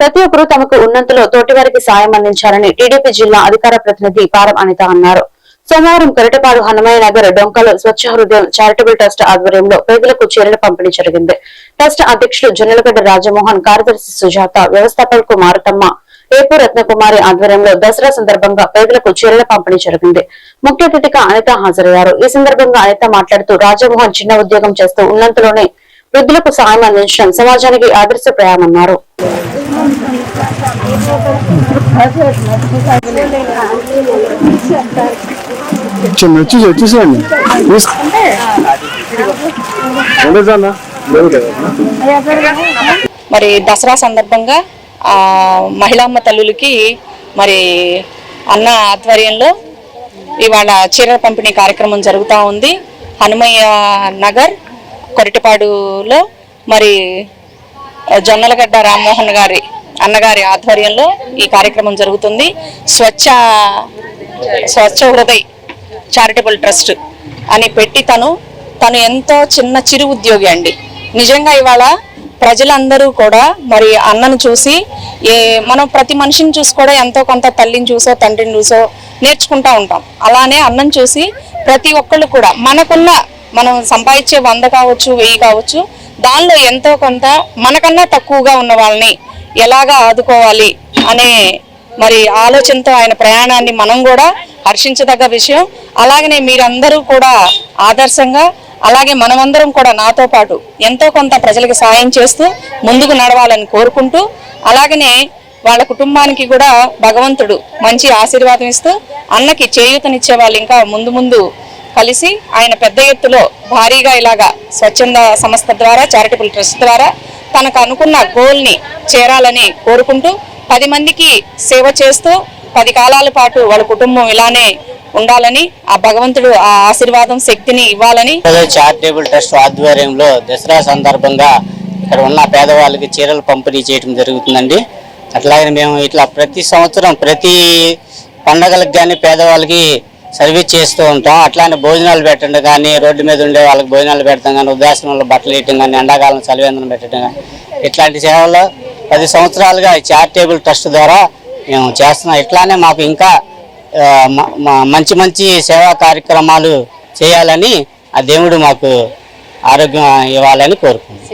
ప్రతి ఒక్కరూ తమకు ఉన్నంతలో తోటివారికి సాయం అందించాలని టీడీపీ జిల్లా అధికార ప్రతినిధి పారం అనిత అన్నారు. సోమవారం కొరటపాడు హనుమయ్య నగర్ డొంకలో స్వచ్ఛ హృదయం చారిటబుల్ ట్రస్ట్ ఆధ్వర్యంలో పేదలకు చీరల పంపిణీ జరిగింది. ట్రస్ట్ అధ్యక్షులు జొన్నలగడ్డ రాజమోహన్ కార్యదర్శి సుజాత వ్యవస్థాపకులకు మారుతమ్మ ఏపు రత్నకుమారి ఆధ్వర్యంలో దసరా సందర్భంగా పేదలకు చీరల పంపిణీ జరిగింది. ముఖ్య అతిథిగా అనిత హాజరయ్యారు. ఈ సందర్భంగా అనిత మాట్లాడుతూ రాజమోహన్ చిన్న ఉద్యోగం చేస్తూ ఉన్నంతలోనే వృద్ధులకు సాయం అందించడం సమాజానికి ఆదర్శప్రాయమన్నారు చిన్న వచ్చి వచ్చేసేయండి మరి దసరా సందర్భంగా ఆ, మహిళామ్మ తల్లులకి మరి అన్న ఆధ్వర్యంలో ఇవాళ చీరల పంపిణీ కార్యక్రమం జరుగుతూ ఉంది. హనుమయ్య నగర్ కొరటిపాడులో మరి జొన్నలగడ్డ రామ్మోహన్ గారి అన్నగారి ఆధ్వర్యంలో ఈ కార్యక్రమం జరుగుతుంది. స్వచ్ఛ స్వచ్ఛ హృదయ్ చారిటబుల్ ట్రస్ట్ అని పెట్టి తను తను ఎంతో చిన్న చిరు ఉద్యోగి అండి. నిజంగా ఇవాళ ప్రజలందరూ కూడా మరి అన్నను చూసి ఏ మనం ప్రతి మనిషిని చూసి కూడా ఎంతో కొంత తల్లిని చూసో తండ్రిని చూసో నేర్చుకుంటూ ఉంటాం. అలానే అన్నం చూసి ప్రతి ఒక్కళ్ళు కూడా మనకున్న మనం సంపాదించే వంద కావచ్చు వెయ్యి కావచ్చు దానిలో ఎంతో కొంత మనకన్నా తక్కువగా ఉన్న వాళ్ళని ఎలాగా ఆదుకోవాలి అనే మరి ఆలోచనతో ఆయన ప్రయాణాన్ని మనం కూడా హర్షించదగ్గ విషయం. అలాగనే మీరందరూ కూడా ఆదర్శంగా అలాగే మనమందరం కూడా నాతో పాటు ఎంతో కొంత ప్రజలకు సాయం చేస్తూ ముందుకు నడవాలని కోరుకుంటూ అలాగనే వాళ్ళ కుటుంబానికి కూడా భగవంతుడు మంచి ఆశీర్వాదం ఇస్తూ అన్నకి చేయూతనిచ్చే వాళ్ళు ఇంకా ముందు ముందు కలిసి ఆయన పెద్ద ఎత్తులో భారీగా ఇలాగా స్వచ్ఛంద సంస్థ ద్వారా చారిటబుల్ ట్రస్ట్ ద్వారా తనకు అనుకున్న గోల్ని చేరాలని కోరుకుంటూ పది మందికి సేవ చేస్తూ పది కాలాల పాటు వాళ్ళ కుటుంబం ఇలానే ఉండాలని ఆ భగవంతుడు ఆ ఆశీర్వాదం శక్తిని ఇవ్వాలని ఏదో చారిటబుల్ ట్రస్ట్ ఆధ్వర్యంలో దసరా సందర్భంగా ఇక్కడ ఉన్న పేదవాళ్ళకి చీరలు పంపిణీ చేయడం జరుగుతుందండి. అట్లాగే మేము ఇట్లా ప్రతి సంవత్సరం ప్రతి పండగలకు కానీ పేదవాళ్ళకి సర్వీస్ చేస్తూ ఉంటాం. అట్లానే భోజనాలు పెట్టడం కానీ రోడ్డు మీద ఉండే వాళ్ళకి భోజనాలు పెడతాం కానీ ఉదాసనంలో బట్టలు ఇవ్వటం కానీ ఎండాకాలం చలివేందనం పెట్టడం కానీ ఇట్లాంటి సేవలు పది సంవత్సరాలుగా ఈ ట్రస్ట్ ద్వారా మేము చేస్తున్నాం. ఇట్లానే మాకు ఇంకా మంచి మంచి సేవా కార్యక్రమాలు చేయాలని ఆ దేవుడు మాకు ఆరోగ్యం ఇవ్వాలని కోరుకుంటున్నాం.